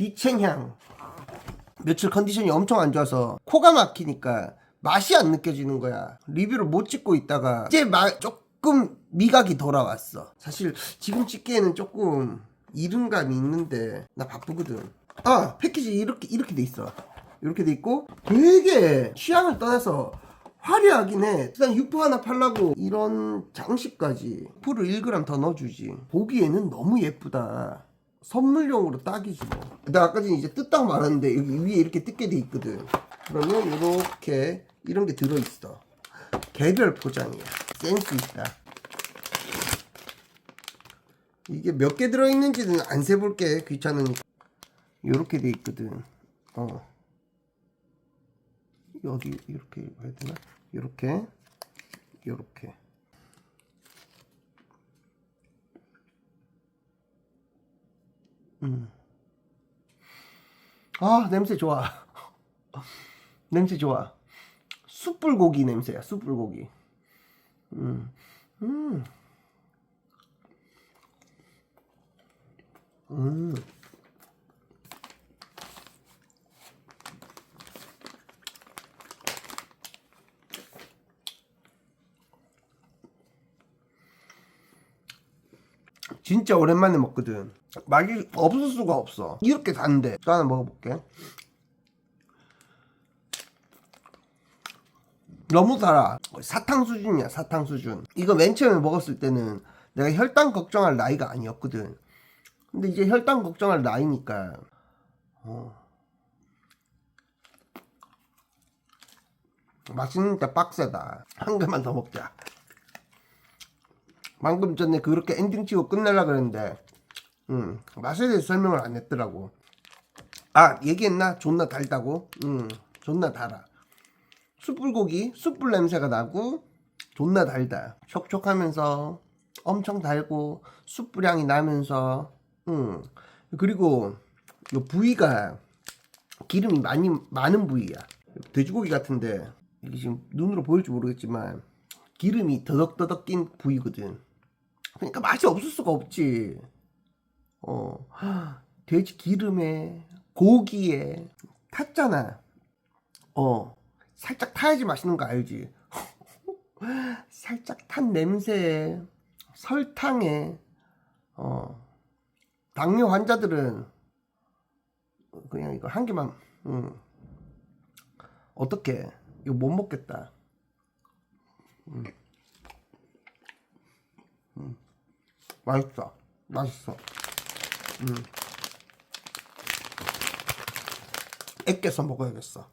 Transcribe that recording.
비챈향 며칠 컨디션이 엄청 안 좋아서 코가 막히니까 맛이 안 느껴지는 거야 리뷰를 못 찍고 있다가 이제 마, 조금 미각이 돌아왔어 사실 지금 찍기에는 조금 이른감이 있는데 나 바쁘거든 아 패키지 이렇게 이렇게 돼 있어 이렇게 돼 있고 되게 취향을 떠나서 화려하긴 해. 일단 육포 하나 팔라고 이런 장식까지 풀을 1g 더 넣어주지. 보기에는 너무 예쁘다. 선물용으로 딱이지 뭐. 내가 아까 전에 이제 뜯다고 말했는데 여기 위에 이렇게 뜯게 돼 있거든. 그러면 이렇게 이런 게 들어있어. 개별 포장이야. 센스 있다. 이게 몇 개 들어있는지는 안 세볼게 귀찮으니까. 이렇게 돼 있거든. 어. 여기 이렇게 해야 되나? 이렇게 이렇게 음. 아 냄새 좋아 냄새 좋아 숯불고기 냄새야 숯불고기 음. 음. 음. 진짜 오랜만에 먹거든. 맛이 없을 수가 없어. 이렇게 단데. 또 하나 먹어볼게. 너무 달아. 사탕 수준이야, 사탕 수준. 이거 맨 처음에 먹었을 때는 내가 혈당 걱정할 나이가 아니었거든. 근데 이제 혈당 걱정할 나이니까. 어. 맛있는데 빡세다. 한 개만 더 먹자. 방금 전에 그렇게 엔딩 치고 끝내려 그랬는데 음, 맛에 대해서 설명을 안 했더라고 아 얘기했나? 존나 달다고? 음, 존나 달아 숯불고기 숯불 냄새가 나고 존나 달다 촉촉하면서 엄청 달고 숯불향이 나면서 음, 그리고 이 부위가 기름이 많이 많은 부위야 돼지고기 같은데 이게 지금 눈으로 보일지 모르겠지만 기름이 더덕더덕 낀 부위거든. 그러니까 맛이 없을 수가 없지. 어, 돼지 기름에 고기에 탔잖아. 어, 살짝 타야지 맛있는 거 알지? 살짝 탄 냄새에 설탕에 어, 당뇨 환자들은 그냥 이거 한 개만 음, 어떻게 이거 못 먹겠다. 맛있어. 맛있어. 음. 애껴서 먹어야겠어.